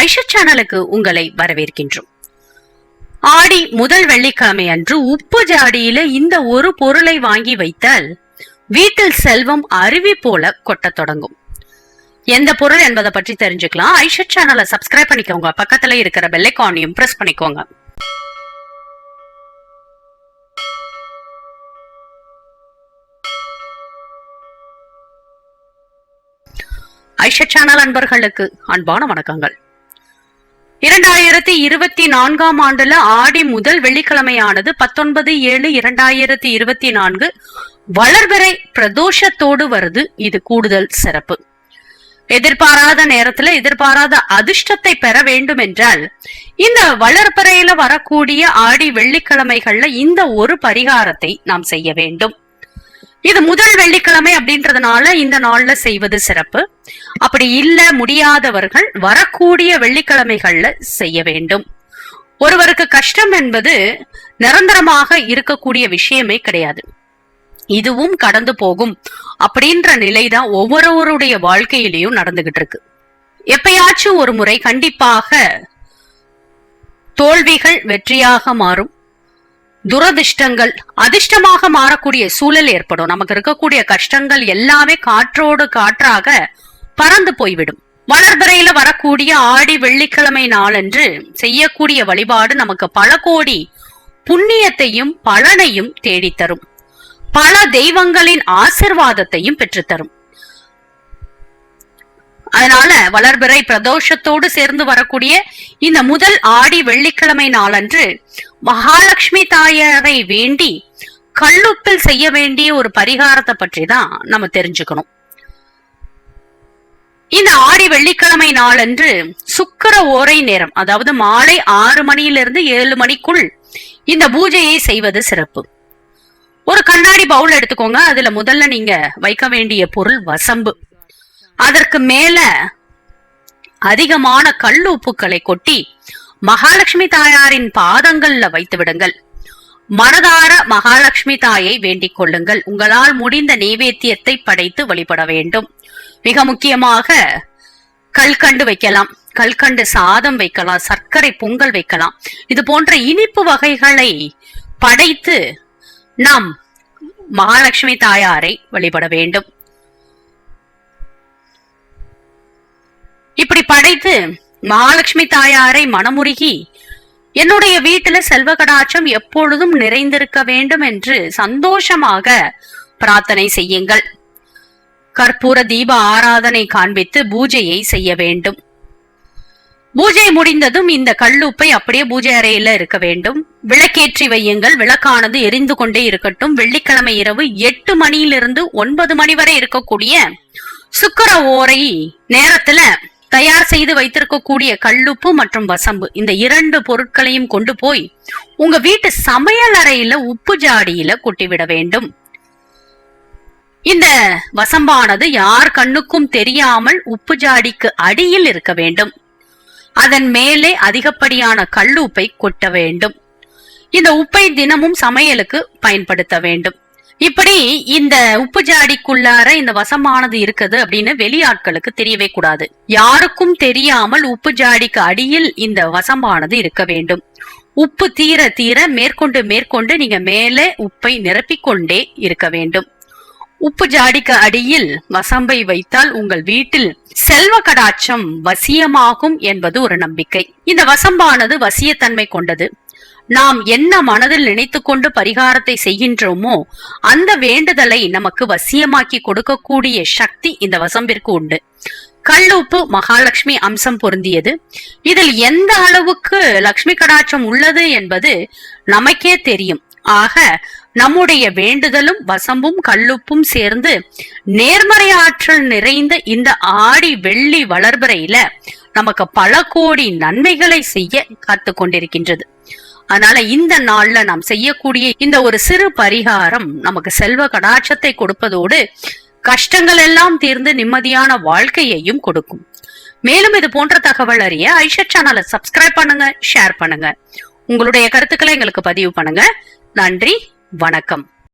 ஐஷா சேனலுக்கு உங்களை வரவேற்கின்றோம். ஆடி முதல் வெள்ளிக்கிழமை அன்று உப்பு ஜாடியில இந்த ஒரு பொருளை வாங்கி வைத்தால் வீட்டில் செல்வம் அருவி போல கொட்டத் தொடங்கும். எந்த பொருள் என்பதை பற்றி தெரிஞ்சுக்கலாம். ஐஷா சேனலை சப்ஸ்கிரைப் பண்ணிக்கோங்க. பக்கத்துல இருக்கிற பெல்லைக்கானையும் பிரஸ் பண்ணிக்கோங்க. ஐஷா சேனல் அன்பர்களுக்கு அன்பான வணக்கங்கள். இரண்டாயிரத்தி இருபத்தி நான்காம் ஆண்டுல ஆடி முதல் வெள்ளிக்கிழமையானது பத்தொன்பது ஏழு இரண்டாயிரத்தி இருபத்தி நான்கு. வளர்வரை பிரதோஷத்தோடு வருது. இது கூடுதல் சிறப்பு. எதிர்பாராத நேரத்துல எதிர்பாராத அதிர்ஷ்டத்தை பெற வேண்டும் என்றால் இந்த வளர்பறையில வரக்கூடிய ஆடி வெள்ளிக்கிழமைகள்ல இந்த ஒரு பரிகாரத்தை நாம் செய்ய வேண்டும். இது முதல் வெள்ளிக்கிழமை அப்படின்றதுனால இந்த நாள்ல செய்வது சிறப்பு. அப்படி இல்ல முடியாதவர்கள் வரக்கூடிய வெள்ளிக்கிழமைகள்ல செய்ய வேண்டும். ஒருவருக்கு கஷ்டம் என்பது நிரந்தரமாக இருக்கக்கூடிய விஷயமே கிடையாது. இதுவும் கடந்து போகும் அப்படின்ற நிலைதான் ஒவ்வொருவருடைய வாழ்க்கையிலையும் நடந்துகிட்டு இருக்கு. எப்பயாச்சும் ஒரு முறை கண்டிப்பாக தோல்விகள் வெற்றியாக மாறும். துரதிர்ஷ்டங்கள் அதிர்ஷ்டமாக மாறக்கூடிய சூழல் ஏற்படும். நமக்கு இருக்கக்கூடிய கஷ்டங்கள் எல்லாமே காற்றோடு காற்றாக பறந்து போய்விடும். வளர்பிறையில வரக்கூடிய ஆடி வெள்ளிக்கிழமை நாளன்று செய்யக்கூடிய வழிபாடு நமக்கு பல கோடி புண்ணியத்தையும் பலனையும் தேடித்தரும். பல தெய்வங்களின் ஆசிர்வாதத்தையும் பெற்றுத்தரும். அதனால வளர்பிறை பிரதோஷத்தோடு சேர்ந்து வரக்கூடிய இந்த முதல் ஆடி வெள்ளிக்கிழமை நாளன்று மகாலட்சுமி தாயாரை வேண்டி கல்லுப்பில் செய்ய வேண்டிய ஒரு பரிகாரத்தை பற்றி தான் நம்ம தெரிஞ்சுக்கணும். இந்த ஆடி வெள்ளிக்கிழமை நாளன்று சுக்கர ஓரை நேரம் அதாவது மாலை ஆறு மணியிலிருந்து ஏழு மணிக்குள் இந்த பூஜையை செய்வது சிறப்பு. ஒரு கண்ணாடி பவுல் எடுத்துக்கோங்க. அதுல முதல்ல நீங்க வைக்க வேண்டிய பொருள் வசம்பு. அதற்கு மேல அதிகமான கல் உப்புக்களை கொட்டி மகாலட்சுமி தாயாரின் பாதங்கள்ல வைத்து விடுங்கள். மனதார மகாலட்சுமி தாயை வேண்டிக் கொள்ளுங்கள். உங்களால் முடிந்த நைவேத்தியத்தை படைத்து வழிபட வேண்டும். மிக முக்கியமாக கல்கண்டு வைக்கலாம். கல்கண்டு சாதம் வைக்கலாம். சர்க்கரை பொங்கல் வைக்கலாம். இது போன்ற இனிப்பு வகைகளை படைத்து நாம் மகாலட்சுமி தாயாரை வழிபட வேண்டும். இப்படி படைத்து மகாலட்சுமி தாயாரை மனமுருகி என்னுடைய வீட்டுல செல்வ கடாட்சம் எப்பொழுதும் நிறைந்திருக்க வேண்டும் என்று சந்தோஷமாக பிரார்த்தனை செய்யுங்கள். கற்பூர தீப ஆராதனை காண்பித்து பூஜையை செய்ய வேண்டும். பூஜை முடிந்ததும் இந்த கல்லுப்பை அப்படியே பூஜை அறையில இருக்க வேண்டும். விளக்கேற்றி வையுங்கள். விளக்கானது எரிந்து கொண்டே இருக்கட்டும். வெள்ளிக்கிழமை இரவு எட்டு மணியிலிருந்து ஒன்பது மணி வரை இருக்கக்கூடிய சுக்கர ஓரை நேரத்துல தயார் செய்து வைத்திருக்கக்கூடிய கல்லுப்பு மற்றும் வசம்பு. இந்த இரண்டு பொருட்களையும் கொண்டு போய் உங்க வீட்டு சமையல் அறையில உப்பு ஜாடியில கொட்டிவிட வேண்டும். இந்த வசம்பானது யார் கண்ணுக்கும் தெரியாமல் உப்பு ஜாடிக்கு அடியில் இருக்க வேண்டும். அதன் மேலே அதிகப்படியான கல்லுப்பை கொட்ட வேண்டும். இந்த உப்பை தினமும் சமையலுக்கு பயன்படுத்த வேண்டும். இப்படி இந்த உப்பு ஜாடிக்குள்ளார இந்த வசமானது இருக்குது அப்படின்னு வெளியாட்களுக்கு தெரியவே கூடாது. யாருக்கும் தெரியாமல் உப்பு ஜாடிக்கு அடியில் இந்த வசமானது இருக்க வேண்டும். உப்பு தீர தீர மேற்கொண்டு மேற்கொண்டு நீங்க மேலே உப்பை நிரப்பிக்கொண்டே இருக்க வேண்டும். உப்பு ஜாடிக்கு அடியில் வசம்பை வைத்தால் உங்கள் வீட்டில் செல்வ கடாட்சம் வசியமாகும் என்பது ஒரு நம்பிக்கை. இந்த வசம்பானது வசியத்தன்மை கொண்டது. நாம் என்ன மனதில் நினைத்துக்கொண்டு பரிகாரத்தை செய்கின்றோமோ அந்த வேண்டுதலை நமக்கு வசியமாக்கி கொடுக்கக்கூடிய சக்தி இந்த வசம்பிற்கு உண்டு. கல்லூப்பு மகாலட்சுமி அம்சம் பொருந்தியது. இதில் எந்த அளவுக்கு லக்ஷ்மி கடாட்சம் உள்ளது என்பது நமக்கே தெரியும். ஆக நம்முடைய வேண்டுதலும் வசம்பும் கல்லுப்பும் சேர்ந்து நேர்மறை ஆற்றல் நிறைந்த இந்த ஆடி வெள்ளி வளர்பிறையில நமக்கு பல கோடி நன்மைகளை செய்ய காத்து கொண்டிருக்கின்றது. அதனால இந்த நாள்ல நாம் செய்யக்கூடிய இந்த ஒரு சிறு பரிகாரம் நமக்கு செல்வ கடாட்சத்தை கொடுப்பதோடு கஷ்டங்கள் எல்லாம் தீர்ந்து நிம்மதியான வாழ்க்கையையும் கொடுக்கும். மேலும் இது போன்ற தகவல் அறிய ஐஷா சேனலை சப்ஸ்கிரைப் பண்ணுங்க ஷேர் பண்ணுங்க. உங்களுடைய கருத்துக்களை எங்களுக்கு பதிவு பண்ணுங்க. நன்றி வணக்கம்.